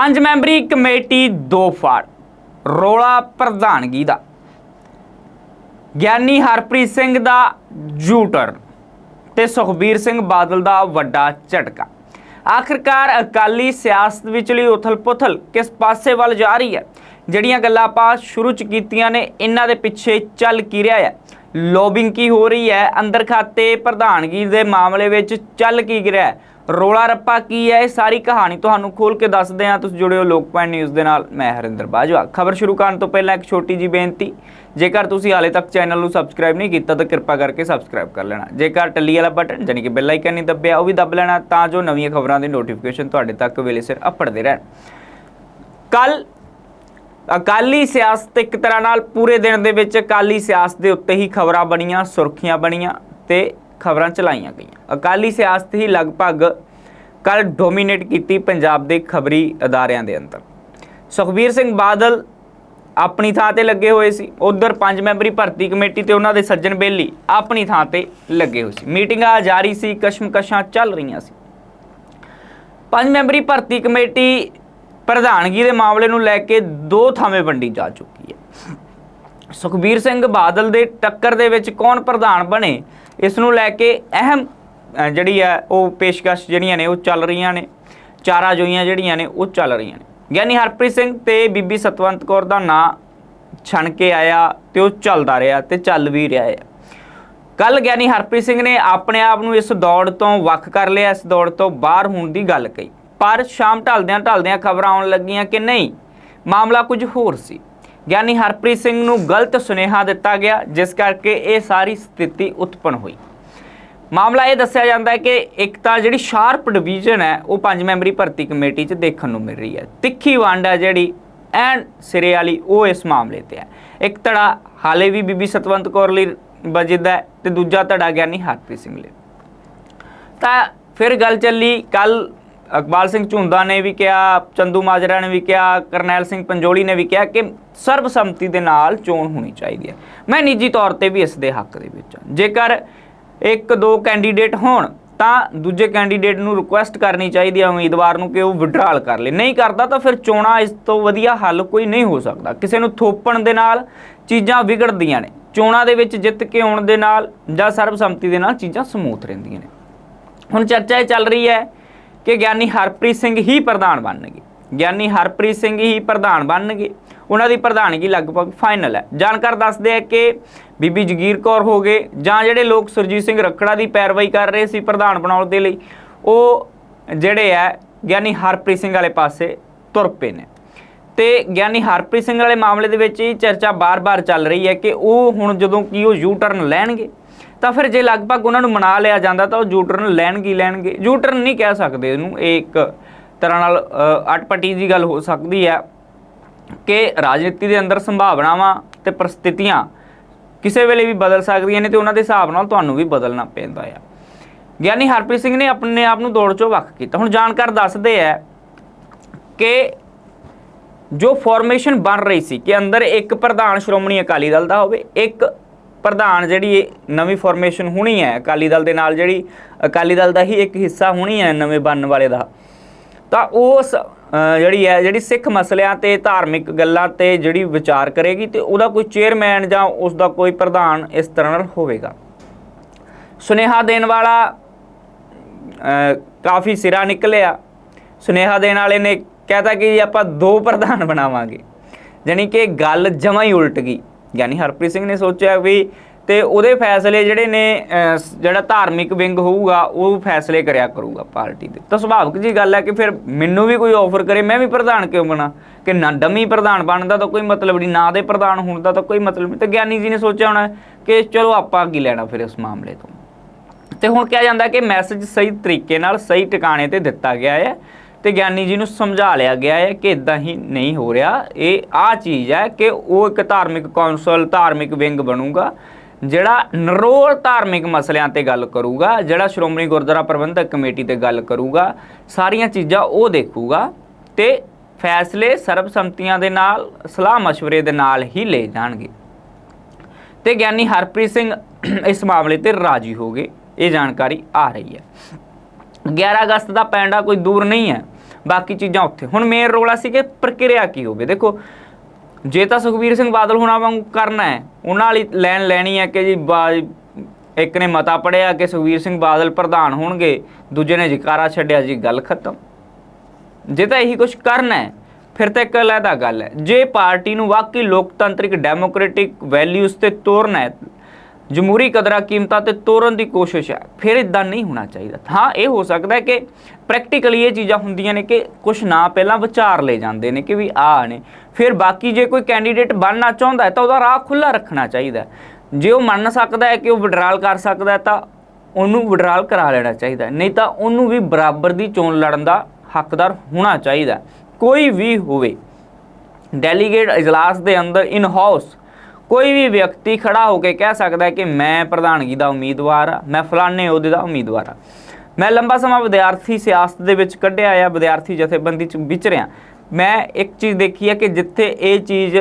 ਪੰਜ memory committee ਦੋ ਫਾੜ। ਰੋਲਾ ਪ੍ਰਧਾਨਗੀ ਦਾ। ਗਿਆਨੀ ਹਰਪ੍ਰੀਤ ਸਿੰਘ ਦਾ ਜੂਟਰ ਤੇ ਸੁਖਬੀਰ ਸਿੰਘ ਬਾਦਲ ਦਾ ਵੱਡਾ ਝਟਕਾ। ਆਖਰਕਾਰ ਅਕਾਲੀ ਸਿਆਸਤ ਵਿਚਲੀ ਉਥਲ-ਪੁਥਲ ਕਿਸ ਪਾਸੇ ਵੱਲ ਜਾ ਰਹੀ ਹੈ? ਜਿਹੜੀਆਂ ਗੱਲਾਂ ਆਪਾਂ ਸ਼ੁਰੂ ਚ ਕੀਤੀਆਂ ਨੇ, ਇਹਨਾਂ ਦੇ ਪਿੱਛੇ ਚੱਲ ਕੀ ਰਿਹਾ ਹੈ? ਲੋਬਿੰਗ ਕੀ ਹੋ ਰਹੀ ਹੈ? ਅੰਦਰ ਖਾਤੇ ਪ੍ਰਧਾਨਗੀ ਦੇ ਮਾਮਲੇ ਵਿੱਚ ਚੱਲ ਕੀ ਰਿਹਾ ਹੈ? ਰੋਲਾ ਰੱਪਾ ਕੀ ਹੈ? ਇਹ ਸਾਰੀ ਕਹਾਣੀ ਤੁਹਾਨੂੰ ਖੋਲ ਕੇ ਦੱਸਦੇ ਹਾਂ। ਤੁਸੀਂ ਜੁੜਿਓ ਲੋਕ ਲੋਕਪਾਲ ਨਿਊਜ਼ ਦੇ ਨਾਲ। ਮੈਂ ਹਰਿੰਦਰ ਬਾਜਵਾ। ਖਬਰ ਸ਼ੁਰੂ ਕਰਨ ਤੋਂ ਪਹਿਲਾਂ ਇੱਕ ਛੋਟੀ ਜੀ ਬੇਨਤੀ। ਜੇਕਰ ਤੁਸੀਂ ਹਾਲੇ ਤੱਕ ਚੈਨਲ ਨੂੰ ਸਬਸਕ੍ਰਾਈਬ ਨਹੀਂ ਕੀਤਾ, ਤਾਂ ਕਿਰਪਾ ਕਰਕੇ ਸਬਸਕ੍ਰਾਈਬ ਕਰ ਲੈਣਾ। ਜੇਕਰ ਟੱਲੀ ਵਾਲਾ ਬਟਨ ਜਾਨੀ ਕਿ ਬੈਲ ਆਈਕਨ ਨਹੀਂ ਦੱਬਿਆ, ਉਹ ਵੀ ਦੱਬ ਲੈਣਾ ਤਾਂ ਜੋ ਨਵੀਆਂ ਖਬਰਾਂ ਦੀ ਨੋਟੀਫਿਕੇਸ਼ਨ ਤੁਹਾਡੇ ਤੱਕ ਵੇਲੇ ਸਿਰ ਅਪੜਦੇ ਰਹਿਣ। ਕੱਲ ਅਕਾਲੀ ਸਿਆਸਤ ਇੱਕ ਤਰ੍ਹਾਂ ਨਾਲ ਪੂਰੇ ਦਿਨ ਦੇ ਵਿੱਚ ਅਕਾਲੀ ਸਿਆਸਤ ਦੇ ਉੱਤੇ ਹੀ ਖਬਰਾਂ ਬਣੀਆਂ, ਸੁਰਖੀਆਂ ਬਣੀਆਂ ਤੇ ਖਬਰਾਂ ਚਲਾਈਆਂ ਗਈਆਂ। ਅਕਾਲੀ ਸਿਆਸਤ ਹੀ ਲਗਭਗ ਕੱਲ ਡੋਮੀਨੇਟ ਕੀਤੀ ਪੰਜਾਬ ਦੇ ਖਬਰੀ ਅਦਾਰਿਆਂ ਦੇ ਅੰਦਰ। ਸੁਖਬੀਰ ਸਿੰਘ ਬਾਦਲ ਆਪਣੀ ਥਾਂ ਤੇ ਲੱਗੇ ਹੋਏ ਸੀ। ਉਧਰ ਪੰਜ ਮੈਂਬਰੀ ਭਰਤੀ ਕਮੇਟੀ ਤੇ ਉਹਨਾਂ ਦੇ ਸੱਜਣ ਬੇਲੀ ਆਪਣੀ ਥਾਂ ਤੇ ਲੱਗੇ ਹੋਏ ਸੀ। ਮੀਟਿੰਗਾਂ ਜਾਰੀ ਸੀ, ਕਸ਼ਮਕਸ਼ਾਂ ਚੱਲ ਰਹੀਆਂ ਸੀ। ਪੰਜ ਮੈਂਬਰੀ ਭਰਤੀ ਕਮੇਟੀ ਪ੍ਰਧਾਨਗੀ ਦੇ ਮਾਮਲੇ ਨੂੰ ਲੈ ਕੇ ਦੋ ਥਾਵੇਂ ਵੰਡੀ ਜਾ ਚੁੱਕੀ ਹੈ। ਸੁਖਬੀਰ ਸਿੰਘ ਬਾਦਲ ਦੇ ਟੱਕਰ ਦੇ ਵਿੱਚ ਕੌਣ ਪ੍ਰਧਾਨ ਬਣੇ, ਇਸ ਨੂੰ ਲੈ ਕੇ ਅਹਿਮ ਜਿਹੜੀ ਹੈ, ਉਹ ਪੇਸ਼ਕਸ਼ ਜਿਹੜੀਆਂ ਨੇ, ਉਹ ਚੱਲ ਰਹੀਆਂ ਨੇ। ਚਾਰਾ ਜੋਈਆਂ ਜਿਹੜੀਆਂ ਨੇ, ਉਹ ਚੱਲ ਰਹੀਆਂ ਨੇ। ਗਿਆਨੀ ਹਰਪ੍ਰੀਤ ਸਿੰਘ ਤੇ ਬੀਬੀ ਸਤਵੰਤ ਕੌਰ ਦਾ ਨਾਂ ਛਣ ਕੇ ਆਇਆ ਤੇ ਉਹ ਚੱਲਦਾ ਰਿਹਾ ਤੇ ਚੱਲ ਵੀ ਰਿਹਾ ਹੈ। ਕੱਲ ਗਿਆਨੀ ਹਰਪ੍ਰੀਤ ਸਿੰਘ ਨੇ ਆਪਣੇ ਆਪ ਨੂੰ ਇਸ ਦੌੜ ਤੋਂ ਵੱਖ ਕਰ ਲਿਆ, ਇਸ ਦੌੜ ਤੋਂ ਬਾਹਰ ਹੋਣ ਦੀ ਗੱਲ ਕਹੀ। ਪਰ ਸ਼ਾਮ ਢਲਦਿਆਂ ਢਲਦਿਆਂ ਖਬਰਾਂ ਆਉਣ ਲੱਗੀਆਂ ਕਿ ਨਹੀਂ, ਮਾਮਲਾ ਕੁਝ ਹੋਰ ਸੀ। ਗਿਆਨੀ ਹਰਪ੍ਰੀਤ ਸਿੰਘ ਨੂੰ ਗਲਤ ਸੁਨੇਹਾ ਦਿੱਤਾ ਗਿਆ, ਜਿਸ ਕਰਕੇ ਇਹ ਸਾਰੀ ਸਥਿਤੀ ਉਤਪਨ ਹੋਈ। ਮਾਮਲਾ ਇਹ ਦੱਸਿਆ ਜਾਂਦਾ ਹੈ ਕਿ ਇੱਕ ਤਾਂ ਜਿਹੜੀ ਸ਼ਾਰਪ ਡਿਵੀਜ਼ਨ ਹੈ, ਉਹ ਪੰਜ ਮੈਂਬਰੀ ਭਰਤੀ ਕਮੇਟੀ 'ਚ ਦੇਖਣ ਨੂੰ ਮਿਲ ਰਹੀ ਹੈ। ਤਿੱਖੀ ਵੰਡ ਹੈ ਜਿਹੜੀ, ਐਨ ਸਿਰੇ ਵਾਲੀ, ਉਹ ਇਸ ਮਾਮਲੇ ਤੇ ਹੈ। ਇੱਕ ਧੜਾ ਹਾਲੇ ਵੀ ਬੀਬੀ ਸਤਵੰਤ ਕੌਰ ਲਈ ਵੱਜਦਾ ਹੈ ਤੇ ਦੂਜਾ ਧੜਾ ਗਿਆਨੀ ਹਰਪ੍ਰੀਤ ਸਿੰਘ ਲਈ। ਤਾਂ ਫਿਰ ਗੱਲ ਚੱਲੀ ਕੱਲ ਅਕਬਾਲ ਸਿੰਘ ਝੁੰਦਾ ਨੇ ਵੀ ਕਿਹਾ, ਚੰਦੂ ਮਾਜਰਾ ਨੇ ਵੀ ਕਿਹਾ, ਕਰਨੈਲ ਸਿੰਘ ਪੰਜੋਲੀ ਨੇ ਵੀ ਕਿਹਾ ਕਿ ਸਰਬਸੰਮਤੀ ਦੇ ਨਾਲ ਚੋਣ ਹੋਣੀ ਚਾਹੀਦੀ ਹੈ। ਮੈਂ ਨਿੱਜੀ ਤੌਰ ਤੇ ਵੀ ਇਸ ਦੇ ਹੱਕ ਦੇ ਵਿੱਚ ਹਾਂ। ਜੇਕਰ ਇੱਕ ਦੋ ਕੈਂਡੀਡੇਟ ਹੋਣ, ਤਾਂ ਦੂਜੇ ਕੈਂਡੀਡੇਟ ਨੂੰ ਰਿਕੁਐਸਟ ਕਰਨੀ ਚਾਹੀਦੀ ਹੈ ਉਮੀਦਵਾਰ ਨੂੰ ਕਿ ਉਹ ਵਿਡਰਾਲ ਕਰ ਲੇ। ਨਹੀਂ ਕਰਦਾ ਤਾਂ ਫਿਰ ਚੋਣਾਂ ਇਸ ਤੋਂ ਵਧੀਆ ਹੱਲ ਕੋਈ ਨਹੀਂ ਹੋ ਸਕਦਾ। ਕਿਸੇ ਨੂੰ ਥੋਪਣ ਦੇ ਨਾਲ ਚੀਜ਼ਾਂ ਵਿਗੜਦੀਆਂ ਨੇ। ਚੋਣਾਂ ਦੇ ਵਿੱਚ ਜਿੱਤ ਕੇ ਆਉਣ ਦੇ ਨਾਲ ਜਾਂ ਸਰਬਸੰਮਤੀ ਦੇ ਨਾਲ ਚੀਜ਼ਾਂ ਸਮੂਥ ਰਹਿੰਦੀਆਂ ਨੇ। ਹੁਣ ਚਰਚਾ ਇਹ ਚੱਲ ਰਹੀ ਹੈ ਕਿ ਗਿਆਨੀ ਹਰਪ੍ਰੀਤ ਸਿੰਘ ਹੀ ਪ੍ਰਧਾਨ ਬਣਨਗੇ। ਗਿਆਨੀ ਹਰਪ੍ਰੀਤ ਸਿੰਘ ਹੀ ਪ੍ਰਧਾਨ ਬਣਨਗੇ। ਉਹਨਾਂ ਦੀ ਪ੍ਰਧਾਨਗੀ ਲਗਭਗ ਫਾਈਨਲ ਹੈ। ਜਾਣਕਾਰ ਦੱਸਦੇ ਆ ਕਿ ਬੀਬੀ ਜਗੀਰ ਕੌਰ ਹੋ ਗਏ ਜਾਂ ਜਿਹੜੇ ਲੋਕ ਸੁਰਜੀਤ ਸਿੰਘ ਰੱਖੜਾ ਦੀ ਪੈਰਵਾਈ ਕਰ ਰਹੇ ਸੀ ਪ੍ਰਧਾਨ ਬਣਾਉਣ ਦੇ ਲਈ, ਉਹ ਜਿਹੜੇ ਆ ਗਿਆਨੀ ਹਰਪ੍ਰੀਤ ਸਿੰਘ ਵਾਲੇ ਪਾਸੇ ਤੁਰ ਪਏ ਨੇ। ਤੇ ਗਿਆਨੀ ਹਰਪ੍ਰੀਤ ਸਿੰਘ ਵਾਲੇ ਮਾਮਲੇ ਦੇ ਵਿੱਚ ਇਹ ਚਰਚਾ ਬਾਰ-ਬਾਰ ਚੱਲ ਰਹੀ ਹੈ ਕਿ ਉਹ ਹੁਣ ਜਦੋਂ ਕਿ ਉਹ ਯੂ ਟਰਨ ਲੈਣਗੇ ਤਾਂ ਫਿਰ ਜੇ ਲਗਭਗ ਉਹਨਾਂ ਨੂੰ ਮਨਾ ਲਿਆ ਜਾਂਦਾ ਤਾਂ ਉਹ ਯੂ ਟਰਨ ਲੈਣਗੇ ਹੀ ਲੈਣਗੇ? ਯੂਟਰਨ ਨਹੀਂ ਕਹਿ ਸਕਦੇ ਇਹਨੂੰ। ਇਹ ਇੱਕ ਤਰ੍ਹਾਂ ਨਾਲ ਅਟਪਟੀ ਦੀ ਗੱਲ ਹੋ ਸਕਦੀ ਹੈ ਕਿ ਰਾਜਨੀਤੀ ਦੇ ਅੰਦਰ ਸੰਭਾਵਨਾਵਾਂ ਤੇ ਪ੍ਰਸਥਿਤੀਆਂ ਕਿਸੇ ਵੇਲੇ ਵੀ ਬਦਲ ਸਕਦੀਆਂ ਨੇ ਤੇ ਉਹਨਾਂ ਦੇ ਹਿਸਾਬ ਨਾਲ ਤੁਹਾਨੂੰ ਵੀ ਬਦਲਣਾ ਪੈਂਦਾ ਆ। ਗਿਆਨੀ ਹਰਪ੍ਰੀਤ ਸਿੰਘ ਨੇ ਆਪਣੇ ਆਪ ਨੂੰ ਦੌੜ ਚੋਂ ਵੱਖ ਕੀਤਾ। ਹੁਣ ਜਾਣਕਾਰ ਦੱਸਦੇ ਆ ਕਿ ਜੋ ਫਾਰਮੇਸ਼ਨ ਬਣ ਰਹੀ ਸੀ ਕਿ ਅੰਦਰ ਇੱਕ ਪ੍ਰਧਾਨ ਸ਼੍ਰੋਮਣੀ ਅਕਾਲੀ ਦਲ ਦਾ ਹੋਵੇ, ਇੱਕ ਪ੍ਰਧਾਨ ਜਿਹੜੀ ਨਵੀਂ ਫਾਰਮੇਸ਼ਨ ਹੋਣੀ ਹੈ, ਅਕਾਲੀ ਦਲ ਦੇ ਨਾਲ ਜਿਹੜੀ ਅਕਾਲੀ ਦਲ ਦਾ ਹੀ ਇੱਕ ਹਿੱਸਾ ਹੋਣੀ ਹੈ ਨਵੇਂ ਬਣਨ ਵਾਲੇ ਦਾ। ਤਾਂ ਉਸ ਜਿਹੜੀ ਹੈ, ਜਿਹੜੀ ਸਿੱਖ ਮਸਲਿਆਂ ਤੇ ਧਾਰਮਿਕ ਗੱਲਾਂ ਤੇ ਜਿਹੜੀ ਵਿਚਾਰ ਕਰੇਗੀ ਤੇ ਉਹਦਾ ਕੋਈ ਚੇਅਰਮੈਨ ਜਾਂ ਉਸ ਦਾ ਕੋਈ ਪ੍ਰਧਾਨ ਇਸ ਤਰ੍ਹਾਂ ਹੋਵੇਗਾ। ਸੁਨੇਹਾ ਦੇਣ ਵਾਲਾ ਕਾਫੀ ਸਿਰਾ ਨਿਕਲਿਆ। ਸੁਨੇਹਾ ਦੇਣ ਵਾਲੇ ਨੇ ਕਹਿਤਾ ਕਿ ਆਪਾਂ ਦੋ ਪ੍ਰਧਾਨ ਬਣਾਵਾਂਗੇ। ਜਾਣੀ ਕਿ ਗੱਲ ਜਮਾਂ ਹੀ ਉਲਟ ਗਈ। ਯਾਨੀ ਹਰਪ੍ਰੀਤ ਸਿੰਘ ਨੇ ਸੋਚਿਆ ਵੀ ਤੇ ਉਹਦੇ ਫੈਸਲੇ ਜਿਹੜੇ ਨੇ ਜਿਹੜਾ ਧਾਰਮਿਕ ਵਿੰਗ ਹੋਊਗਾ, ਉਹ ਫੈਸਲੇ ਕਰਿਆ ਕਰੂਗਾ ਪਾਰਟੀ ਦੇ। ਤਾਂ ਸੁਭਾਵਿਕ ਜੀ ਗੱਲ ਹੈ ਕਿ ਫਿਰ ਮੈਨੂੰ ਵੀ ਕੋਈ ਆਫਰ ਕਰੇ, ਮੈਂ ਵੀ ਪ੍ਰਧਾਨ ਕਿਉਂ ਬਣਾ? ਕਿ ਨਾ ਡਮੀ ਪ੍ਰਧਾਨ ਬਣਦਾ ਤਾਂ ਕੋਈ ਮਤਲਬ ਨਹੀਂ, ਨਾ ਦੇ ਪ੍ਰਧਾਨ ਹੋਣ ਦਾ ਤਾਂ ਕੋਈ ਮਤਲਬ ਨਹੀਂ। ਤੇ ਗਿਆਨੀ ਜੀ ਨੇ ਸੋਚਿਆ ਹੋਣਾ ਕਿ ਚਲੋ ਆਪਾਂ ਕੀ ਲੈਣਾ ਫਿਰ ਇਸ ਮਾਮਲੇ ਤੋਂ। ਤੇ ਹੁਣ ਕਿਹਾ ਜਾਂਦਾ ਕਿ ਮੈਸੇਜ ਸਹੀ ਤਰੀਕੇ ਨਾਲ, ਸਹੀ ਟਿਕਾਣੇ ਤੇ ਦਿੱਤਾ ਗਿਆ ਹੈ। ਤੇ ਗਿਆਨੀ ਜੀ ਨੂੰ ਸਮਝਾ ਲਿਆ ਗਿਆ ਹੈ ਕਿ ਇਦਾਂ ਹੀ ਨਹੀਂ ਹੋ ਰਿਹਾ। ਇਹ ਆ ਚੀਜ਼ ਹੈ ਕਿ ਉਹ ਇੱਕ ਧਾਰਮਿਕ ਕੌਂਸਲ, ਧਾਰਮਿਕ ਵਿੰਗ ਬਣੂਗਾ, ਜਿਹੜਾ ਨਰੋਲ ਧਾਰਮਿਕ ਮਸਲਿਆਂ ਤੇ ਗੱਲ ਕਰੂਗਾ, ਜਿਹੜਾ ਸ਼੍ਰੋਮਣੀ ਗੁਰਦੁਆਰਾ ਪ੍ਰਬੰਧਕ ਕਮੇਟੀ ਤੇ ਗੱਲ ਕਰੂਗਾ, ਸਾਰੀਆਂ ਚੀਜ਼ਾਂ ਉਹ ਦੇਖੂਗਾ ਤੇ ਫੈਸਲੇ ਸਰਬਸੰਮਤੀਆਂ ਦੇ ਨਾਲ, ਸਲਾਹ مشਵਰੇ ਦੇ ਨਾਲ ਹੀ ਲਏ ਜਾਣਗੇ। ਤੇ ਗਿਆਨੀ ਹਰਪ੍ਰੀਤ ਸਿੰਘ ਇਸ ਮਾਮਲੇ ਤੇ ਰਾਜੀ ਹੋ ਗਏ। ਇਹ ਜਾਣਕਾਰੀ ਆ ਰਹੀ ਹੈ। 11 ਅਗਸਤ ਦਾ ਪੈਂਡਾ ਕੋਈ ਦੂਰ ਨਹੀਂ ਹੈ। ਬਾਕੀ ਚੀਜ਼ਾਂ ਉੱਥੇ। ਹੁਣ ਮੇਨ ਰੋਲ ਆ ਸੀ ਕਿ ਪ੍ਰਕਿਰਿਆ ਕੀ ਹੋਵੇ। ਦੇਖੋ, ਜੇ ਤਾਂ ਸੁਖਬੀਰ ਸਿੰਘ ਬਾਦਲ ਹੁਣਾਂ ਵਾਂਗ ਕਰਨਾ ਹੈ, ਉਹਨਾਂ ਵਾਲੀ ਲੈਣ ਲੈਣੀ ਹੈ ਕਿ ਜੀ ਬਾ- ਇੱਕ ਨੇ ਮਤਾ ਪੜਿਆ ਕਿ ਸੁਖਬੀਰ ਸਿੰਘ ਬਾਦਲ ਪ੍ਰਧਾਨ ਹੋਣਗੇ, ਦੂਜੇ ਨੇ ਜਕਾਰਾ ਛੱਡਿਆ, ਜੀ ਗੱਲ ਖਤਮ। ਜੇ ਤਾਂ ਇਹੀ ਕੁਝ ਕਰਨਾ ਹੈ, ਫਿਰ ਤਾਂ ਇੱਕ ਅਲੱਗਾ ਗੱਲ ਹੈ। ਜੇ ਪਾਰਟੀ ਨੂੰ ਵਾਕਈ ਲੋਕਤੰਤਰਿਕ, ਡੈਮੋਕ੍ਰੈਟਿਕ ਵੈਲਿਊਜ਼ ਤੇ ਤੋਰਨਾ ਹੈ ਜਮਹੂਰੀ ਕਦਰਾਂ ਕੀਮਤਾਂ ਤੇ ਤੋਰਨ ਦੀ ਕੋਸ਼ਿਸ਼ ਹੈ। ਫਿਰ ਇਦਾਂ ਨਹੀਂ ਹੋਣਾ ਚਾਹੀਦਾ। ਹਾਂ, ਇਹ ਹੋ ਸਕਦਾ ਹੈ ਕਿ ਪ੍ਰੈਕਟੀਕਲੀ ਇਹ ਚੀਜ਼ਾਂ ਹੁੰਦੀਆਂ ਨੇ ਕਿ ਕੁਝ ਨਾ ਪਹਿਲਾਂ ਵਿਚਾਰ ਲੈ ਜਾਂਦੇ ਨੇ ਕਿ ਵੀ ਆ ਨੇ। ਫਿਰ ਬਾਕੀ ਜੇ ਕੋਈ ਕੈਂਡੀਡੇਟ ਬਣਨਾ ਚਾਹੁੰਦਾ ਹੈ ਤਾਂ ਉਹਦਾ ਰਾਹ ਖੁੱਲਾ ਰੱਖਣਾ ਚਾਹੀਦਾ ਜੇ ਉਹ ਮੰਨ ਸਕਦਾ ਹੈ ਕਿ ਉਹ ਵਿਡਰਾਲ ਕਰ ਸਕਦਾ ਹੈ ਤਾਂ ਉਹਨੂੰ ਵਿਡਰਾਲ ਕਰਾ ਲੈਣਾ ਚਾਹੀਦਾ ਨਹੀਂ ਤਾਂ ਉਹਨੂੰ ਵੀ ਬਰਾਬਰ ਦੀ ਚੋਣ ਲੜਨ ਦਾ ਹੱਕਦਾਰ ਹੋਣਾ ਚਾਹੀਦਾ ਕੋਈ ਵੀ ਹੋਵੇ। ਡੈਲੀਗੇਟ ਇਜਲਾਸ ਦੇ ਅੰਦਰ ਇਨ ਹਾਊਸ ਕੋਈ ਵੀ ਵਿਅਕਤੀ ਖੜਾ ਹੋ ਕੇ ਕਹਿ ਸਕਦਾ ਹੈ ਕਿ ਮੈਂ ਪ੍ਰਧਾਨਗੀ ਦਾ ਉਮੀਦਵਾਰ ਆ, ਮੈਂ ਫਲਾਣੇ ਅਹੁਦੇ ਦਾ ਉਮੀਦਵਾਰ ਆ। ਮੈਂ ਲੰਬਾ ਸਮਾਂ ਵਿਦਿਆਰਥੀ ਸਿਆਸਤ ਦੇ ਵਿੱਚ ਕੱਢਿਆ ਆ, ਵਿਦਿਆਰਥੀ ਜਥੇਬੰਦੀ ਚ ਵਿਚਰਿਆ ਮੈਂ ਇੱਕ ਚੀਜ਼ ਦੇਖੀ ਹੈ ਕਿ ਜਿੱਥੇ ਇਹ ਚੀਜ਼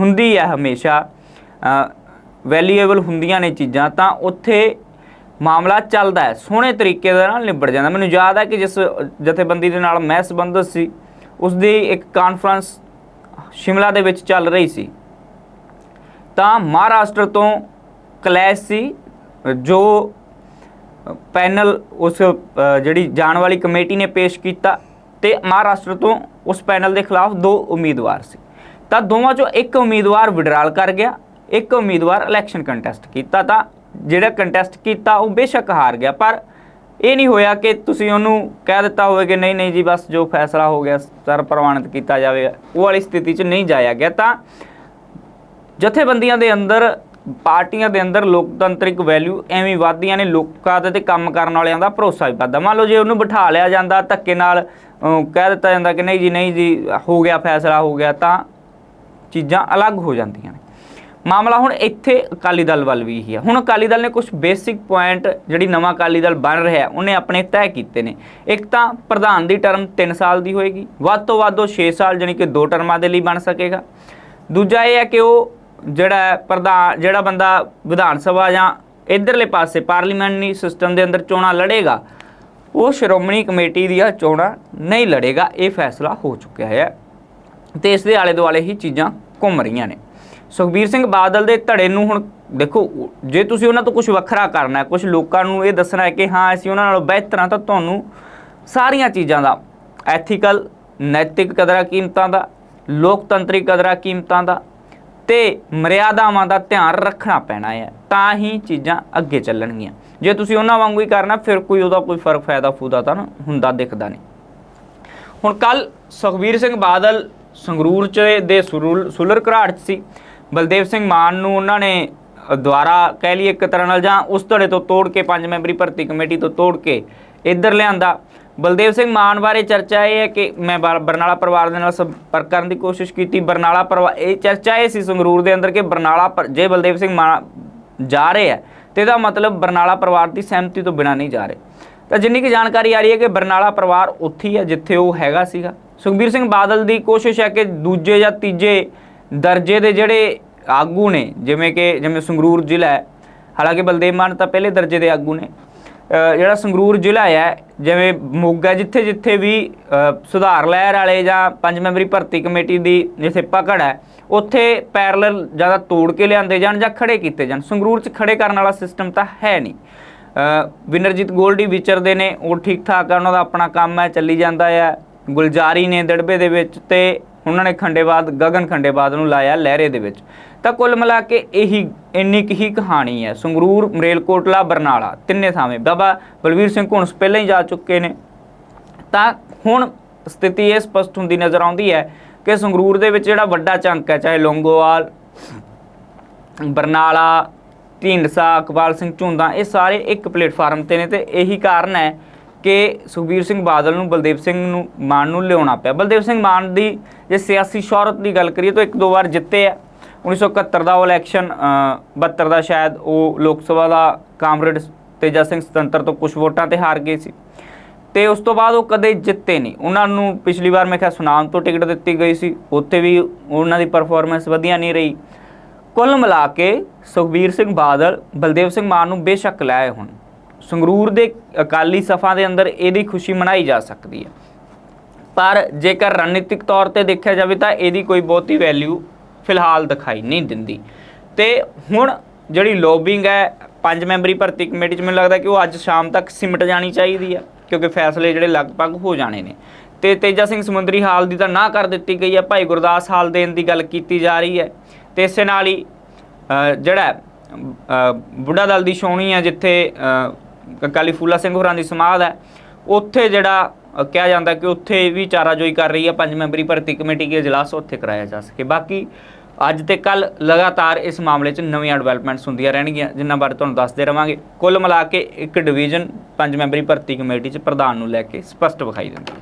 ਹੁੰਦੀ ਹੈ ਹਮੇਸ਼ਾ ਵੈਲਿਊਏਬਲ ਹੁੰਦੀਆਂ ਨੇ ਚੀਜ਼ਾਂ, ਤਾਂ ਉੱਥੇ ਮਾਮਲਾ ਚੱਲਦਾ ਹੈ, ਸੋਹਣੇ ਤਰੀਕੇ ਦੇ ਨਾਲ ਨਿਬੜ ਜਾਂਦਾ। ਮੈਨੂੰ ਯਾਦ ਹੈ ਕਿ ਜਿਸ ਜਥੇਬੰਦੀ ਦੇ ਨਾਲ ਮੈਂ ਸੰਬੰਧਿਤ ਸੀ ਉਸ ਦੀ ਇੱਕ ਕਾਨਫਰੰਸ ਸ਼ਿਮਲਾ ਦੇ ਵਿੱਚ ਚੱਲ ਰਹੀ ਸੀ। ਤਾਂ ਮਹਾਰਾਸ਼ਟਰ ਤੋਂ ਕਲੈਸ਼ ਸੀ, ਜੋ ਪੈਨਲ ਉਸ ਜਿਹੜੀ ਜਾਣ ਵਾਲੀ ਕਮੇਟੀ ਨੇ ਪੇਸ਼ ਕੀਤਾ ਤੇ ਮਹਾਰਾਸ਼ਟਰ ਤੋਂ ਉਸ ਪੈਨਲ ਦੇ ਖਿਲਾਫ ਦੋ ਉਮੀਦਵਾਰ ਸੀ। ਤਾਂ ਦੋਵਾਂ ਚੋਂ ਇੱਕ ਉਮੀਦਵਾਰ ਵਿਡਰਾਲ ਕਰ ਗਿਆ, ਇੱਕ ਉਮੀਦਵਾਰ ਇਲੈਕਸ਼ਨ ਕੰਟੈਸਟ ਕੀਤਾ। ਤਾਂ ਜਿਹੜਾ ਕੰਟੈਸਟ ਕੀਤਾ ਉਹ ਬੇਸ਼ੱਕ ਹਾਰ ਗਿਆ, ਪਰ ਇਹ ਨਹੀਂ ਹੋਇਆ ਕਿ ਤੁਸੀਂ ਉਹਨੂੰ ਕਹਿ ਦਿੱਤਾ ਹੋਵੇ ਕਿ ਨਹੀਂ ਨਹੀਂ ਜੀ ਬਸ ਜੋ ਫੈਸਲਾ ਹੋ ਗਿਆ ਸਰ ਪ੍ਰਵਾਨਿਤ ਕੀਤਾ ਜਾਵੇਗਾ ਉਹ ਵਾਲੀ ਸਥਿਤੀ 'ਚ ਨਹੀਂ ਜਾਇਆ ਗਿਆ। ਤਾਂ ਜਥੇਬੰਦੀਆਂ ਦੇ ਅੰਦਰ, ਪਾਰਟੀਆਂ ਦੇ ਅੰਦਰ ਲੋਕਤੰਤਰਿਕ ਵੈਲਿਊ ਐਵੇਂ ਵੱਧਦੀਆਂ ਨੇ, ਲੋਕਾਂ ਦੇ ਤੇ ਕੰਮ ਕਰਨ ਵਾਲਿਆਂ ਦਾ ਭਰੋਸਾ ਵੀ ਵੱਧਦਾ। ਮੰਨ ਲਓ ਜੇ ਉਹਨੂੰ ਬਿਠਾ ਲਿਆ ਜਾਂਦਾ ਧੱਕੇ ਨਾਲ ਕਹਿ ਦਿੱਤਾ ਜਾਂਦਾ ਕਿ ਨਹੀਂ ਜੀ ਨਹੀਂ ਜੀ, ਹੋ ਗਿਆ ਫੈਸਲਾ, ਹੋ ਗਿਆ, ਤਾਂ ਚੀਜ਼ਾਂ ਅਲੱਗ ਹੋ ਜਾਂਦੀਆਂ ਨੇ। ਮਾਮਲਾ ਹੁਣ ਇੱਥੇ ਅਕਾਲੀ ਦਲ ਵੱਲ ਵੀ ਹੀ ਹੈ ਹੁਣ ਅਕਾਲੀ ਦਲ ਨੇ ਕੁਝ ਬੇਸਿਕ ਪੁਆਇੰਟ ਜਿਹੜੀ ਨਵਾਂ ਅਕਾਲੀ ਦਲ ਬਣ ਰਿਹਾ ਉਹਨੇ ਆਪਣੇ ਤੈਅ ਕੀਤੇ ਨੇ। ਇੱਕ ਤਾਂ ਪ੍ਰਧਾਨ ਦੀ ਟਰਮ 3 ਸਾਲ ਦੀ ਹੋਏਗੀ। ਵੱਧ ਤੋਂ ਵੱਧ ਉਹ 6 ਸਾਲ ਜਾਣੀ ਕਿ ਦੋ ਟਰਮਾਂ ਦੇ ਲਈ ਬਣ ਸਕੇਗਾ। ਦੂਜਾ ਇਹ ਹੈ ਕਿ ਉਹ ਜਿਹੜਾ ਪ੍ਰਧਾਨ ਜਿਹੜਾ ਬੰਦਾ ਵਿਧਾਨ ਸਭਾ ਜਾਂ ਇਧਰਲੇ ਪਾਸੇ ਪਾਰਲੀਮੈਂਟਰੀ ਸਿਸਟਮ ਦੇ ਅੰਦਰ ਚੋਣਾਂ ਲੜੇਗਾ, ਉਹ ਸ਼੍ਰੋਮਣੀ ਕਮੇਟੀ ਦੀਆਂ ਚੋਣਾਂ ਨਹੀਂ ਲੜੇਗਾ, ਇਹ ਫੈਸਲਾ ਹੋ ਚੁੱਕਿਆ ਹੈ। ਤੇ ਇਸ ਦੇ ਆਲੇ ਦੁਆਲੇ ਹੀ ਚੀਜ਼ਾਂ ਘੁੰਮ ਰਹੀਆਂ ਨੇ। ਸੁਖਬੀਰ ਸਿੰਘ ਬਾਦਲ ਦੇ ਧੜੇ ਨੂੰ ਹੁਣ ਦੇਖੋ, ਜੇ ਤੁਸੀਂ ਉਹਨਾਂ ਤੋਂ ਕੁਝ ਵੱਖਰਾ ਕਰਨਾ ਹੈ ਕੁਝ ਲੋਕਾਂ ਨੂੰ ਇਹ ਦੱਸਣਾ ਹੈ ਕਿ ਹਾਂ, ਅਸੀਂ ਉਹਨਾਂ ਨਾਲੋਂ ਬਿਹਤਰ ਹਾਂ, ਤਾਂ ਤੁਹਾਨੂੰ ਸਾਰੀਆਂ ਚੀਜ਼ਾਂ ਦਾ, ਐਥੀਕਲ, ਨੈਤਿਕ ਕਦਰਾਂ ਕੀਮਤਾਂ ਦਾ ਲੋਕਤੰਤਰੀ ਕਦਰਾਂ ਕੀਮਤਾਂ ਦਾ ਤੇ ਮਰਿਆਦਾਵਾਂ ਦਾ ਧਿਆਨ ਰੱਖਣਾ ਪੈਣਾ ਹੈ, ਤਾਂ ਹੀ ਚੀਜ਼ਾਂ ਅੱਗੇ ਚੱਲਣਗੀਆਂ। ਜੇ ਤੁਸੀਂ ਉਹਨਾਂ ਵਾਂਗੂ ਹੀ ਕਰਨਾ, ਫਿਰ ਕੋਈ ਉਹਦਾ ਕੋਈ ਫ਼ਰਕ, ਫਾਇਦਾ, ਫੂਦਾ ਤਾਂ ਹੁੰਦਾ, ਦਿਖਦਾ ਨਹੀਂ। ਹੁਣ ਕੱਲ ਸੁਖਬੀਰ ਸਿੰਘ ਬਾਦਲ ਸੰਗਰੂਰ ਚ ਦੇ ਸੁਰੂਲ- ਸੁਲਰ ਘਰਾੜ 'ਚ ਸੀ। ਬਲਦੇਵ ਸਿੰਘ ਮਾਨ ਨੂੰ ਉਹਨਾਂ ਨੇ ਦੁਆਰਾ ਕਹਿ ਲਈ ਇੱਕ ਤਰ੍ਹਾਂ ਨਾਲ ਜਾਂ ਉਸ ਧੜੇ ਤੋਂ ਤੋੜ ਕੇ, ਪੰਜ ਮੈਂਬਰੀ ਭਰਤੀ ਕਮੇਟੀ ਤੋਂ ਤੋੜ ਕੇ ਇੱਧਰ ਲਿਆਂਦਾ। ਬਲਦੇਵ ਸਿੰਘ ਮਾਨ ਬਾਰੇ ਚਰਚਾ ਇਹ ਹੈ ਕਿ ਮੈਂ ਬਰ- ਬਰਨਾਲਾ ਪਰਿਵਾਰ ਦੇ ਨਾਲ ਸੰਪਰਕ ਕਰਨ ਦੀ ਕੋਸ਼ਿਸ਼ ਕੀਤੀ। ਬਰਨਾਲਾ ਪਰਿਵਾਰ ਇਹ ਚਰਚਾ ਇਹ ਸੀ ਸੰਗਰੂਰ ਦੇ ਅੰਦਰ ਕਿ ਬਰਨਾਲਾ ਪਰ- ਜੇ ਬਲਦੇਵ ਸਿੰਘ ਮਾਨ ਜਾ ਰਹੇ ਹੈ, ਤੇ ਇਹਦਾ ਮਤਲਬ ਬਰਨਾਲਾ ਪਰਿਵਾਰ ਦੀ ਸਹਿਮਤੀ ਤੋਂ ਬਿਨਾਂ ਨਹੀਂ ਜਾ ਰਹੇ। ਤਾਂ ਜਿੰਨੀ ਕਿ ਜਾਣਕਾਰੀ ਆ ਰਹੀ ਹੈ ਕਿ ਬਰਨਾਲਾ ਪਰਿਵਾਰ ਉੱਥੇ ਹੈ ਜਿੱਥੇ ਉਹ ਹੈਗਾ ਸੀਗਾ। ਸੁਖਬੀਰ ਸਿੰਘ ਬਾਦਲ ਦੀ ਕੋਸ਼ਿਸ਼ ਹੈ ਕਿ ਦੂਜੇ ਜਾਂ ਤੀਜੇ ਦਰਜੇ ਦੇ ਜਿਹੜੇ ਆਗੂ ਨੇ, ਜਿਵੇਂ ਕਿ ਜਿਵੇਂ ਸੰਗਰੂਰ ਜ਼ਿਲ੍ਹਾ ਹੈ, ਹਾਲਾਂਕਿ ਬਲਦੇਵ ਮਾਨ ਤਾਂ ਪਹਿਲੇ ਦਰਜੇ ਦੇ ਆਗੂ ਨੇ। ਜਿਹੜਾ ਸੰਗਰੂਰ ਜ਼ਿਲ੍ਹਾ ਹੈ, ਜਿਵੇਂ ਮੋਗਾ ਜਿੱਥੇ ਜਿੱਥੇ ਵੀ ਸੁਧਾਰ ਲਹਿਰ ਵਾਲੇ ਜਾਂ ਪੰਜ ਮੈਂਬਰੀ ਭਰਤੀ ਕਮੇਟੀ ਦੀ ਜਿੱਥੇ ਪਕੜ ਹੈ, ਉੱਥੇ ਪੈਰਲਲ ਜ਼ਿਆਦਾ ਤੋੜ ਕੇ ਲਿਆਂਦੇ ਜਾਣ ਜਾਂ ਖੜੇ ਕੀਤੇ ਜਾਣ। ਸੰਗਰੂਰ 'ਚ ਖੜੇ ਕਰਨ ਵਾਲਾ ਸਿਸਟਮ ਤਾਂ ਹੈ ਨਹੀਂ। ਵਿਨਰਜੀਤ ਗੋਲਡੀ ਵਿਚਰਦੇ ਨੇ, ਉਹ ਠੀਕ ਠਾਕ ਉਹਨਾਂ ਦਾ ਆਪਣਾ ਕੰਮ ਹੈ, ਚੱਲੀ ਜਾਂਦਾ ਹੈ ਗੁਲਜਾਰੀ ਨੇ ਦੜਬੇ ਦੇ ਵਿੱਚ ਤੇ ਉਹਨਾਂ ਨੇ ਖੰਡੇਬਾਦ ਗਗਨ ਖੰਡੇਬਾਦ ਨੂੰ ਲਾਇਆ ਲਹਿਰੇ ਦੇ ਵਿੱਚ। ਤਾਂ ਕੁੱਲ ਮਿਲਾ ਕੇ ਇਹੀ ਇੰਨੀ ਕੁ ਹੀ ਕਹਾਣੀ ਹੈ। ਸੰਗਰੂਰ, ਮਰੇਲਕੋਟਲਾ, ਬਰਨਾਲਾ, ਤਿੰਨੇ ਥਾਵੇਂ। ਬਾਬਾ ਬਲਵੀਰ ਸਿੰਘ ਘੁੰਸ ਪਹਿਲਾਂ ਹੀ ਜਾ ਚੁੱਕੇ ਨੇ। ਤਾਂ ਹੁਣ ਸਥਿਤੀ ਇਹ ਸਪਸ਼ਟ ਹੁੰਦੀ ਨਜ਼ਰ ਆਉਂਦੀ ਹੈ ਕਿ ਸੰਗਰੂਰ ਦੇ ਵਿੱਚ ਜਿਹੜਾ ਵੱਡਾ ਚੰਕ ਹੈ, ਚਾਹੇ ਲੌਂਗੋਵਾਲ, ਬਰਨਾਲਾ, ਢੀਂਡਸਾ, ਇਕਬਾਲ ਸਿੰਘ ਝੁੰਦਾ, ਇਹ ਸਾਰੇ ਇੱਕ ਪਲੇਟਫਾਰਮ ਤੇ ਨੇ ਤੇ ਇਹੀ ਕਾਰਨ ਹੈ ਕਿ ਸੁਖਬੀਰ ਸਿੰਘ ਬਾਦਲ ਨੂੰ, ਬਲਦੇਵ ਸਿੰਘ ਨੂੰ, ਮਾਨ ਨੂੰ ਲਿਆਉਣਾ ਪਿਆ। ਬਲਦੇਵ ਸਿੰਘ ਮਾਨ ਦੀ ਜੇ ਸਿਆਸੀ ਸ਼ੌਹਰਤ ਦੀ ਗੱਲ ਕਰੀਏ ਤਾਂ ਇੱਕ ਦੋ ਵਾਰ ਜਿੱਤੇ ਆ। 1971 ਦਾ ਉਹ ਇਲੈਕਸ਼ਨ 72 ਦਾ ਸ਼ਾਇਦ ਉਹ ਲੋਕ ਸਭਾ ਦਾ ਕਾਮਰੇਡ ਤੇਜਾ ਸਿੰਘ ਸੁਤੰਤਰ ਤੋਂ ਕੁਝ ਵੋਟਾਂ ਤੇ ਹਾਰ ਗਏ ਸੀ। ਤੇ ਉਸ ਤੋਂ ਬਾਅਦ ਉਹ ਕਦੇ ਜਿੱਤੇ ਨਹੀਂ। ਉਹਨਾਂ ਨੂੰ ਪਿਛਲੀ ਵਾਰ ਮੈਂ ਕਿਹਾ ਸੁਨਾਮ ਤੋਂ ਟਿਕਟ ਦਿੱਤੀ ਗਈ ਸੀ। ਉੱਥੇ ਵੀ ਉਹਨਾਂ ਦੀ ਪਰਫਾਰਮੈਂਸ ਵਧੀਆ ਨਹੀਂ ਰਹੀ। ਕੁੱਲ ਮਿਲਾ ਕੇ ਸੁਖਬੀਰ ਸਿੰਘ ਬਾਦਲ, ਬਲਦੇਵ ਸਿੰਘ ਮਾਨ ਨੂੰ ਬੇਸ਼ੱਕ ਲਾਏ ਹੁਣ। ਸੰਗਰੂਰ ਦੇ ਅਕਾਲੀ ਸਫਾ ਦੇ ਅੰਦਰ ਇਹਦੀ ਖੁਸ਼ੀ ਮਨਾਈ ਜਾ ਸਕਦੀ ਹੈ। ਪਰ ਜੇਕਰ ਰਣਨੀਤਿਕ ਤੌਰ ਤੇ ਦੇਖਿਆ ਜਾਵੇ ਤਾਂ ਇਹਦੀ ਕੋਈ ਬਹੁਤੀ ਵੈਲਿਊ ਫਿਲਹਾਲ ਦਿਖਾਈ ਨਹੀਂ ਦਿੰਦੀ। ਤੇ ਹੁਣ ਜਿਹੜੀ ਲੋਬਿੰਗ ਹੈ, ਪੰਜ ਮੈਂਬਰੀ ਭਰਤੀ ਕਮੇਟੀ 'ਚ ਮੈਨੂੰ ਲੱਗਦਾ ਕਿ ਉਹ ਅੱਜ ਸ਼ਾਮ ਤੱਕ ਸਿਮਟ ਜਾਣੀ ਚਾਹੀਦੀ ਹੈ, ਕਿਉਂਕਿ ਫੈਸਲੇ ਜਿਹੜੇ ਲਗਭਗ ਹੋ ਜਾਣੇ ਨੇ। ਤੇ ਤੇਜਾ ਸਿੰਘ ਸਮੁੰਦਰੀ ਹਾਲ ਦੀ ਤਾਂ ਨਾ ਕਰ ਦਿੱਤੀ ਗਈ ਹੈ, ਭਾਈ ਗੁਰਦਾਸ ਹਾਲ ਦੇਣ ਦੀ ਗੱਲ ਕੀਤੀ ਜਾ ਰਹੀ ਹੈ। ਤੇ ਇਸੇ ਨਾਲ ਹੀ ਜਿਹੜਾ ਬੁੱਢਾ ਦਲ ਦੀ ਛਾਉਣੀ ਹੈ, ਜਿੱਥੇ ਅ, ਅਕਾਲੀ ਫੂਲਾ ਸਿੰਘ ਹੋਰਾਂ ਦੀ ਸਮਾਧ ਹੈ। ਉੱਥੇ ਜਿਹੜਾ ਕਿਹਾ ਜਾਂਦਾ ਕਿ ਉੱਥੇ ਵੀ ਚਾਰਾਜੋਈ ਕਰ ਰਹੀ ਹੈ। ਪੰਜ ਮੈਂਬਰੀ ਭਰਤੀ ਕਮੇਟੀ ਦੇ ਇਜਲਾਸ ਉੱਥੇ ਕਰਾਇਆ ਜਾ ਸਕੇ। ਬਾਕੀ ਅੱਜ ਤੇ ਕੱਲ ਲਗਾਤਾਰ ਇਸ ਮਾਮਲੇ 'ਚ ਨਵੀਆਂ ਡਿਵੈਲਪਮੈਂਟਸ ਹੁੰਦੀਆਂ ਰਹਿਣਗੀਆਂ ਜਿਨ੍ਹਾਂ ਬਾਰੇ ਤੁਹਾਨੂੰ ਦੱਸਦੇ ਰਵਾਂਗੇ। ਕੁੱਲ ਮਿਲਾ ਕੇ ਇੱਕ ਡਿਵੀਜ਼ਨ ਪੰਜ ਮੈਂਬਰੀ ਭਰਤੀ ਕਮੇਟੀ 'ਚ ਪ੍ਰਧਾਨ ਨੂੰ ਲੈ ਕੇ ਸਪਸ਼ਟ ਵਿਖਾਈ ਦਿੰਦੀ